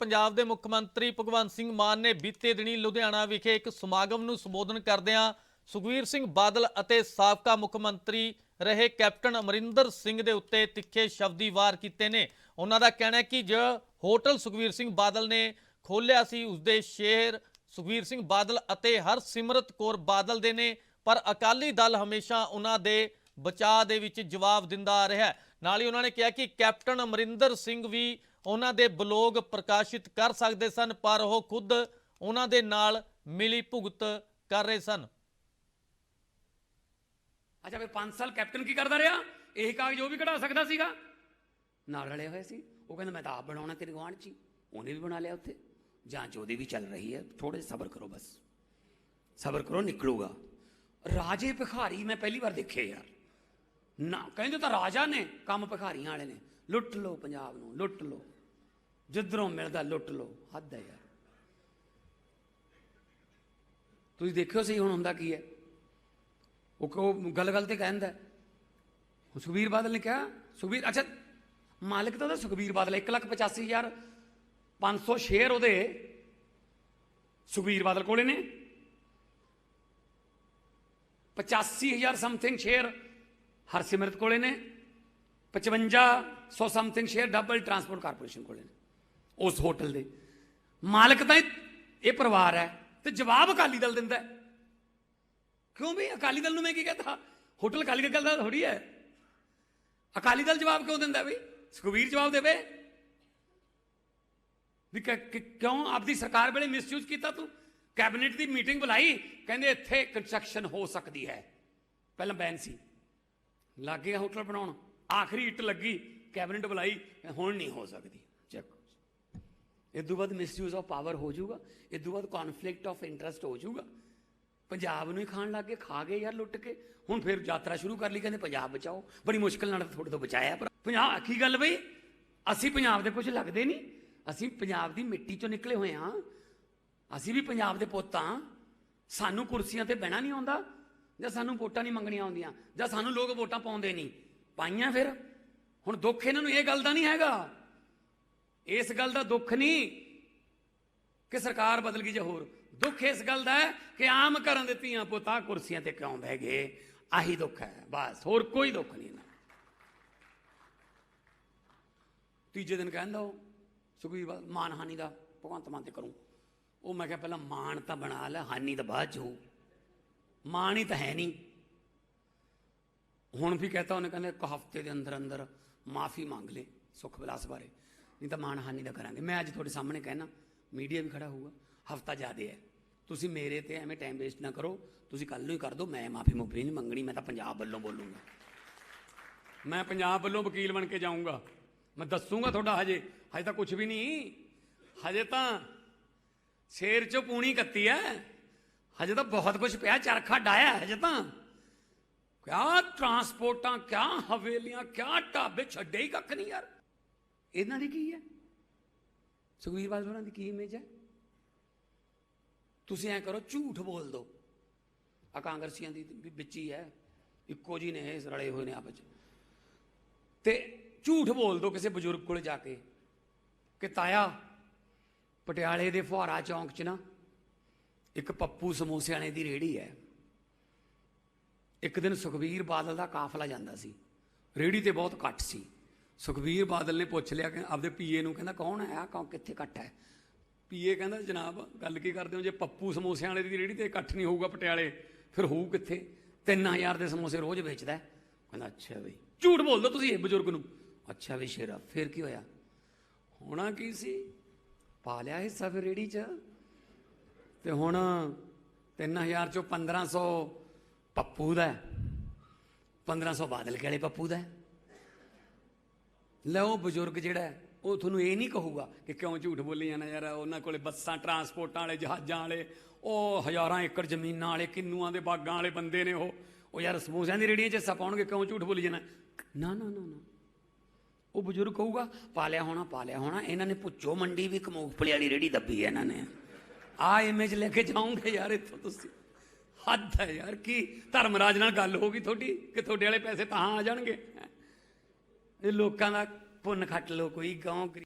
ਪੰਜਾਬ ਦੇ ਮੁੱਖ ਮੰਤਰੀ ਭਗਵੰਤ ਸਿੰਘ ਮਾਨ ਨੇ ਬੀਤੇ ਦਿਨੀ ਲੁਧਿਆਣਾ ਵਿਖੇ ਇੱਕ ਸਮਾਗਮ ਨੂੰ ਸੰਬੋਧਨ ਕਰਦਿਆਂ ਸੁਖਵੀਰ ਸਿੰਘ ਬਾਦਲ ਅਤੇ ਸਾਬਕਾ ਮੁੱਖ ਮੰਤਰੀ ਰਹੇ ਕੈਪਟਨ ਅਮਰਿੰਦਰ ਸਿੰਘ ਦੇ ਉੱਤੇ ਤਿੱਖੇ ਸ਼ਬਦੀ ਵਾਰ ਕੀਤੇ ਨੇ ਉਹਨਾਂ ਦਾ ਕਹਿਣਾ ਹੈ ਕਿ ਜੋ ਹੋਟਲ ਸੁਖਵੀਰ ਸਿੰਘ ਬਾਦਲ ਨੇ ਖੋਲ੍ਹਿਆ ਸੀ ਉਸਦੇ ਸ਼ੇਰ ਸੁਖਵੀਰ ਸਿੰਘ ਬਾਦਲ ਅਤੇ ਹਰਸਿਮਰਤ ਕੌਰ ਬਾਦਲ ਦੇ ਨੇ, ਪਰ ਅਕਾਲੀ ਦਲ ਹਮੇਸ਼ਾ ਉਹਨਾਂ ਦੇ ਬਚਾਅ ਦੇ ਵਿੱਚ ਜਵਾਬ ਦਿੰਦਾ ਆ ਰਿਹਾ ਹੈ। ਨਾਲ ਹੀ ਉਹਨਾਂ ਨੇ ਕਿਹਾ ਕਿ ਕੈਪਟਨ ਅਮਰਿੰਦਰ ਸਿੰਘ ਵੀ ਉਹਨਾਂ ਦੇ ਬਲੌਗ ਪ੍ਰਕਾਸ਼ਿਤ ਕਰ ਸਕਦੇ ਸਨ, ਪਰ ਉਹ ਖੁਦ ਉਹਨਾਂ ਦੇ ਨਾਲ ਮਿਲੀ ਭੁਗਤ ਕਰ ਰਹੇ ਸਨ। ਅੱਛਾ, ਫਿਰ 5 ਸਾਲ ਕੈਪਟਨ ਕੀ ਕਰਦਾ ਰਿਹਾ? ਇਹ ਕਾਗਜ਼ ਉਹ ਵੀ ਕਢਾ ਸਕਦਾ ਸੀਗਾ? ਨਾਲ ਰਲੇ ਹੋਏ ਸੀ। ਉਹ ਕਹਿੰਦਾ, ਮੈਂ ਤਾਂ ਆਪ ਬਣਾਉਣਾ ਤੇਰੇ ਗੁਆਂਢ 'ਚ ਹੀ। ਉਹਨੇ ਵੀ ਬਣਾ ਲਿਆ ਉੱਥੇ। ਜਾਂਚ ਉਹਦੀ ਵੀ ਚੱਲ ਰਹੀ ਹੈ ਥੋੜੇ ਸਬਰ ਕਰੋ ਬਸ। ਸਬਰ ਕਰੋ, ਨਿਕਲੂਗਾ। ਰਾਜੇ ਭਿਖਾਰੀ ਮੈਂ ਪਹਿਲੀ ਵਾਰ ਦੇਖੇ ਯਾਰ। ਨਾ, ਕਹਿੰਦੇ ਤਾਂ ਰਾਜਾ ਨੇ ਕੰਮ ਭਿਖਾਰੀਆਂ ਵਾਲੇ ਨੇ। ਲੁੱਟ ਲਓ ਪੰਜਾਬ ਨੂੰ, ਲੁੱਟ ਲਓ। ਜਿੱਧਰੋਂ ਮਿਲਦਾ ਲੁੱਟ ਲਓ। ਹੱਦ ਹੈ ਯਾਰ। ਤੁਸੀਂ ਦੇਖਿਓ ਸਹੀ ਹੁਣ ਹੁੰਦਾ ਕੀ ਹੈ। ਉਹ ਕੋ ਗੱਲ ਗੱਲ ਤੇ ਕਹਿੰਦਾ। ਹੈ। ਸੁਖਬੀਰ ਬਾਦਲ ਨੇ ਕਿਹਾ, ਸੁਖਬੀਰ, ਅੱਛਾ, ਮਾਲਕ ਤਾਂ ਉਹਦਾ ਸੁਖਬੀਰ ਬਾਦਲ 185000 500 ਸ਼ੇਅਰ ਉਹਦੇ ਸੁਖਬੀਰ ਬਾਦਲ ਕੋਲੇ ਨੇ। 85000 ਸਮਥਿੰਗ ਸ਼ੇਅਰ ਹਰਸਿਮਰਤ ਕੋਲੇ ਨੇ 5500 something share double transport corporation ਕੋਲੇ ਨੇ, ਉਸ ਹੋਟਲ ਦੇ। ਮਾਲਕ ਤਾਂ ਇਹ ਪਰਿਵਾਰ ਹੈ ਤੇ ਜਵਾਬ ਅਕਾਲੀ ਦਲ ਦਿੰਦਾ ਕਿਉਂ ਵੀ ਅਕਾਲੀ ਦਲ ਨੂੰ ਮੈਂ ਕੀ ਕਹਤਾ? ਹੋਟਲ ਅਕਾਲੀ ਦਲ ਦਾ ਥੋੜੀ ਹੈ। ਅਕਾਲੀ ਦਲ ਜਵਾਬ ਕਿਉਂ ਦਿੰਦਾ ਬਈ? ਸੁਖਵੀਰ ਜਵਾਬ ਦੇਵੇ। ਵੀ ਕਿਉਂ ਆਪਦੀ ਸਰਕਾਰ ਵੇਲੇ ਮਿਸਯੂਜ਼ ਕੀਤਾ ਤੂੰ? ਕੈਬਨਿਟ ਦੀ ਮੀਟਿੰਗ ਬੁਲਾਈ, ਕਹਿੰਦੇ ਇੱਥੇ ਕੰਸਟਰਕਸ਼ਨ ਹੋ ਸਕਦੀ ਹੈ। ਪਹਿਲਾਂ ਬੈਨ ਸੀ। ਲੱਗ ਗਿਆ ਹੋਟਲ ਬਣਾਉਣ। ਆਖਰੀ ਇੱਟ ਲੱਗੀ, ਕੈਬਨਿਟ ਬੁਲਾਈ, ਹੁਣ ਨਹੀਂ ਹੋ ਸਕਦੀ। ਚੈੱਕ। ਇਹ ਤੋਂ ਬਾਅਦ ਮਿਸਯੂਜ਼ ਆਫ ਪਾਵਰ ਹੋ ਜਾਊਗਾ। ਇਹ ਤੋਂ ਬਾਅਦ ਕਨਫਲਿਕਟ ਆਫ ਇੰਟਰਸਟ ਹੋ ਜਾਊਗਾ। ਪੰਜਾਬ ਨੂੰ ਹੀ ਖਾਣ ਲੱਗ ਗਏ, ਖਾ ਗਏ ਯਾਰ ਲੁੱਟ ਕੇ। ਹੁਣ ਫਿਰ ਯਾਤਰਾ ਸ਼ੁਰੂ ਕਰ ਲਈ, ਕਹਿੰਦੇ ਪੰਜਾਬ ਬਚਾਓ। ਬੜੀ ਮੁਸ਼ਕਲ ਨਾਲ ਤੁਹਾਡੇ ਤੋਂ ਬਚਾਇਆ ਪਰ ਪੰਜਾਬ ਕੀ ਗੱਲ ਬਈ? ਅਸੀਂ ਪੰਜਾਬ ਦੇ ਕੁਝ ਲੱਗਦੇ ਨਹੀਂ। ਅਸੀਂ ਪੰਜਾਬ ਦੀ ਮਿੱਟੀ ਚੋਂ ਨਿਕਲੇ ਹੋਏ ਹਾਂ। ਅਸੀਂ ਵੀ ਪੰਜਾਬ ਦੇ ਪੁੱਤ ਹਾਂ। ਸਾਨੂੰ ਕੁਰਸੀਆਂ ਤੇ ਬਹਿਣਾ ਨਹੀਂ ਆਉਂਦਾ। ਜਾਂ ਸਾਨੂੰ ਵੋਟਾਂ ਨਹੀਂ ਮੰਗਣੀਆਂ ਆਉਂਦੀਆਂ, ਜਾਂ ਸਾਨੂੰ ਲੋਕ ਵੋਟਾਂ ਪਾਉਂਦੇ ਨਹੀਂ। ਪਾਈਆਂ ਫਿਰ? ਹੁਣ ਦੁੱਖ ਇਹਨਾਂ ਨੂੰ ਇਹ ਗੱਲ ਦਾ ਨਹੀਂ ਹੈਗਾ। ਇਸ ਗੱਲ ਦਾ ਦੁੱਖ ਨਹੀਂ ਕਿ ਸਰਕਾਰ ਬਦਲ ਗਈ ਜਾਂ ਹੋਰ। ਦੁੱਖ ਇਸ ਗੱਲ ਦਾ ਹੈ ਕਿ ਆਮ ਘਰਾਂ ਦੇ ਧੀਆਂ ਪੁੱਤਾਂ ਕੁਰਸੀਆਂ ਤੇ ਕਿਉਂ ਬਹਿ ਗਏ? ਆਹੀ ਦੁੱਖ ਹੈ, ਬਸ, ਹੋਰ ਕੋਈ ਦੁੱਖ ਨਹੀਂ ਨਾ। ਤੀਜੇ ਦਿਨ ਕਹਿੰਦਾ ਉਹ ਸੁਖਵੀਰ ਬਾਦਲ, ਮਾਨ ਹਾਨੀ ਦਾ ਭਗਵੰਤ ਮਾਨ ਤੇ ਕਰੂੰ। ਉਹ ਮੈਂ ਕਿਹਾ ਪਹਿਲਾਂ ਮਾਨ ਤਾਂ ਬਣਾ ਲੈ, ਹਾਨੀ ਤਾਂ ਬਾਅਦ ਚ ਹੋਊ। ਮਾਨ ਹੀ ਤਾਂ ਹੈ ਨਹੀਂ। ਹੁਣ ਵੀ ਕਹਤਾ ਉਹਨੇ, ਕਹਿੰਦੇ ਇੱਕ ਹਫ਼ਤੇ ਦੇ ਅੰਦਰ ਅੰਦਰ ਮਾਫੀ ਮੰਗ ਲੈ ਸੁਖ ਵਿਲਾਸ ਬਾਰੇ। ਨਹੀਂ ਤਾਂ ਮਾਨਹਾਨੀ ਦਾ ਕਰਾਂਗੇ। ਮੈਂ ਅੱਜ ਤੁਹਾਡੇ ਸਾਹਮਣੇ ਕਹਿਣਾ, ਮੀਡੀਆ ਵੀ ਖੜਾ ਹੋਊਗਾ, ਹਫਤਾ ਜ਼ਿਆਦੇ ਹੈ। ਤੁਸੀਂ ਮੇਰੇ ਤੇ ਐਵੇਂ ਟਾਈਮ ਵੇਸਟ ਨਾ ਕਰੋ, ਤੁਸੀਂ ਕੱਲ ਨੂੰ ਹੀ ਕਰ ਦਿਓ, ਮੈਂ ਮਾਫੀ ਮੁਫੀ ਨਹੀਂ ਮੰਗਣੀ, ਮੈਂ ਤਾਂ ਪੰਜਾਬ ਵੱਲੋਂ ਬੋਲੂੰਗਾ। ਮੈਂ ਪੰਜਾਬ ਵੱਲੋਂ ਵਕੀਲ ਬਣ ਕੇ ਜਾਊਂਗਾ। ਮੈਂ ਦੱਸੂਗਾ ਤੁਹਾਡਾ ਹਜੇ ਹਜੇ ਤਾਂ ਕੁਝ ਵੀ ਨਹੀਂ। ਹਜੇ ਤਾਂ ਸ਼ੇਰ ਚੋਂ ਪੂਣੀ ਕੱਤੀ ਹੈ। ਹਜੇ ਤਾਂ ਬਹੁਤ ਕੁਝ ਪਿਆ ਚਰਖਾ ਡਾਇਆ ਹਜੇ ਤਾਂ। ਕਿਆ ਟਰਾਂਸਪੋਰਟਾਂ ਕਿਆ ਹਵੇਲੀਆਂ, ਕਿਆ ਢਾਬੇ, ਛੱਡੇ ਹੀ ਕੱਖ ਨਹੀਂ ਯਾਰ। ਇਹਨਾਂ ਦੀ ਕੀ ਹੈ? ਸੁਖਵੀਰ ਬਾਦਲ ਹੋਰਾਂ ਦੀ ਕੀ ਇਮੇਜ ਹੈ? ਤੁਸੀਂ ਐ ਕਰੋ, ਝੂਠ ਬੋਲ ਦਿਓ। ਆ ਕਾਂਗਰਸੀਆਂ ਦੀ ਵੀ ਵਿੱਚ ਹੀ ਹੈ। ਇੱਕੋ ਜੀ ਨੇ ਇਹ ਰਲੇ ਹੋਏ ਨੇ ਆਪਸ ਚ ਤੇ ਝੂਠ ਬੋਲ ਦਿਓ ਕਿਸੇ ਬਜ਼ੁਰਗ ਕੋਲ ਜਾ ਕੇ ਕਿ ਤਾਇਆ, ਪਟਿਆਲੇ ਦੇ ਫੁਹਾਰਾ ਚੌਂਕ 'ਚ ਨਾ ਇੱਕ ਪੱਪੂ ਸਮੋਸੇ ਦੀ ਰੇੜੀ ਹੈ। ਇੱਕ ਦਿਨ ਸੁਖਬੀਰ ਬਾਦਲ ਦਾ ਕਾਫਲਾ ਜਾਂਦਾ ਸੀ। ਰੇੜੀ ਤੇ ਬਹੁਤ ਘੱਟ ਸੀ। ਸੁਖਬੀਰ ਬਾਦਲ ਨੇ ਪੁੱਛ ਲਿਆ ਕਿ ਆਪਦੇ ਪੀਏ ਨੂੰ ਕਹਿੰਦਾ, ਕੌਣ ਹੈ? ਆ ਕੌਣ, ਕਿੱਥੇ ਇਕੱਠ ਹੈ? ਪੀਏ ਕਹਿੰਦਾ, ਜਨਾਬ, ਗੱਲ ਕੀ ਕਰਦੇ ਹੋ? ਜੇ ਪੱਪੂ ਸਮੋਸਿਆਂ ਵਾਲੇ ਦੀ ਰੇੜੀ ਤੇ ਇਕੱਠ ਨਹੀਂ ਹੋਊਗਾ ਪਟਿਆਲੇ, ਫਿਰ ਹੋਊ ਕਿੱਥੇ? 3000 ਦੇ ਸਮੋਸੇ ਰੋਜ਼ ਵੇਚਦਾ ਕਹਿੰਦਾ, ਅੱਛਾ ਬਈ, ਝੂਠ ਬੋਲਦੇ ਤੁਸੀਂ ਇਹ ਬਜ਼ੁਰਗ ਨੂੰ। ਅੱਛਾ ਵੀ ਸ਼ੇਰਾ, ਫਿਰ ਕੀ ਹੋਇਆ? ਹੋਣਾ ਕੀ ਸੀ? ਪਾ ਲਿਆ ਹਿੱਸਾ ਫਿਰ ਰੇੜੀ 'ਚ। ਤੇ ਹੁਣ 3000 ਚੋਂ 1500 ਪੱਪੂ ਦਾ ਹੈ। 1500 ਬਾਦਲ ਕੇ ਵਾਲੇ ਪੱਪੂ ਦਾ ਲੈ ਉਹ ਬਜ਼ੁਰਗ ਜਿਹੜਾ ਉਹ ਤੁਹਾਨੂੰ ਇਹ ਨਹੀਂ ਕਹੂਗਾ ਕਿ ਕਿਉਂ ਝੂਠ ਬੋਲੀ ਜਾਣਾ ਯਾਰ, ਉਹਨਾਂ ਕੋਲੇ ਬੱਸਾਂ, ਟਰਾਂਸਪੋਰਟਾਂ ਵਾਲੇ, ਜਹਾਜ਼ਾਂ ਵਾਲੇ, ਉਹ ਹਜ਼ਾਰਾਂ ਏਕੜ ਜ਼ਮੀਨਾਂ ਵਾਲੇ, ਕਿੰਨੂਆਂ ਦੇ ਬਾਗਾਂ ਵਾਲੇ ਬੰਦੇ ਨੇ ਉਹ। ਉਹ ਯਾਰ ਸਮੋਸਿਆਂ ਦੀ ਰੇੜੀਆਂ 'ਚ ਹਿੱਸਾ ਪਾਉਣਗੇ, ਕਿਉਂ ਝੂਠ ਬੋਲੀ ਜਾਣਾ ਨਾ ਨਾ ਨਾ ਨਾ। ਉਹ ਬਜ਼ੁਰਗ ਕਹੂਗਾ ਪਾਲਿਆ ਹੋਣਾ ਪਾਲਿਆ ਹੋਣਾ, ਇਹਨਾਂ ਨੇ ਪੁੱਛੋ, ਮੰਡੀ ਵੀ ਇੱਕ ਕਮੂਫਲੀ ਵਾਲੀ ਰੇੜੀ ਦੱਬੀ ਹੈ ਇਹਨਾਂ ਨੇ। ਆ ਇਮੇਜ ਲੈ ਕੇ ਜਾਓਗੇ ਯਾਰ, ਇੱਥੋਂ ਤੁਸੀਂ। ਹੱਦ ਹੈ ਯਾਰ, ਕੀ ਧਰਮਰਾਜ ਨਾਲ ਗੱਲ ਹੋ ਗਈ ਤੁਹਾਡੀ, ਕਿ ਤੁਹਾਡੇ ਵਾਲੇ ਪੈਸੇ ਤਾਂ ਆ ਜਾਣਗੇ? ਇਹ ਲੋਕਾਂ ਦਾ ਪੁੰਨ ਖੱਟ ਲੋ ਕੋਈ ਗਾਉਂ